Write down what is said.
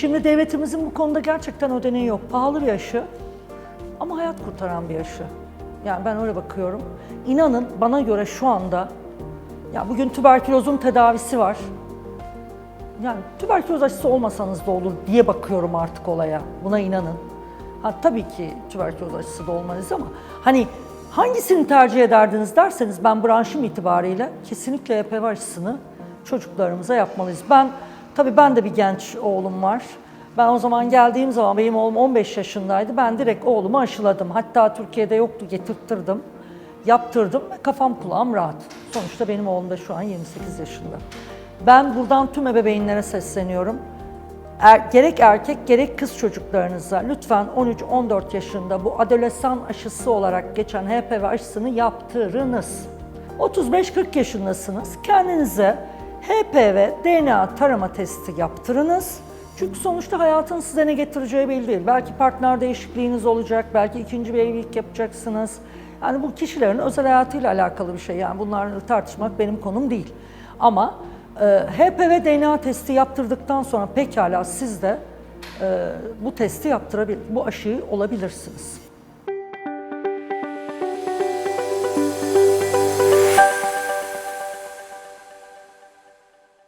Şimdi devletimizin bu konuda gerçekten ödeneği yok. Pahalı bir aşı ama hayat kurtaran bir aşı. Yani ben öyle bakıyorum. İnanın bana göre şu anda, ya bugün tüberkülozun tedavisi var. Yani tüberküloz aşısı olmasanız da olur diye bakıyorum artık olaya. Buna inanın. Ha tabii ki tüberküloz aşısı da olmalıyız ama hani hangisini tercih ederdiniz derseniz ben branşım itibariyle kesinlikle HPV aşısını çocuklarımıza yapmalıyız. Ben tabii ben de bir genç oğlum var. Ben o zaman geldiğim zaman benim oğlum 15 yaşındaydı. Ben direkt oğlumu aşıladım. Hatta Türkiye'de yoktu getirttirdim. Yaptırdım ve kafam kulağım rahat. Sonuçta benim oğlum da şu an 28 yaşında. Ben buradan tüm ebeveynlere sesleniyorum. Er- gerek erkek gerek kız çocuklarınıza lütfen 13-14 yaşında bu adolesan aşısı olarak geçen HPV aşısını yaptırınız. 35-40 yaşındasınız. Kendinize HPV DNA tarama testi yaptırınız. Çünkü sonuçta hayatın size ne getireceği belli değil. Belki partner değişikliğiniz olacak, belki ikinci bir evlilik yapacaksınız. Yani bu kişilerin özel hayatıyla alakalı bir şey. Yani bunları tartışmak benim konum değil. Ama e, HPV DNA testi yaptırdıktan sonra pekala siz de e, bu testi yaptırabilir, bu aşıyı olabilirsiniz.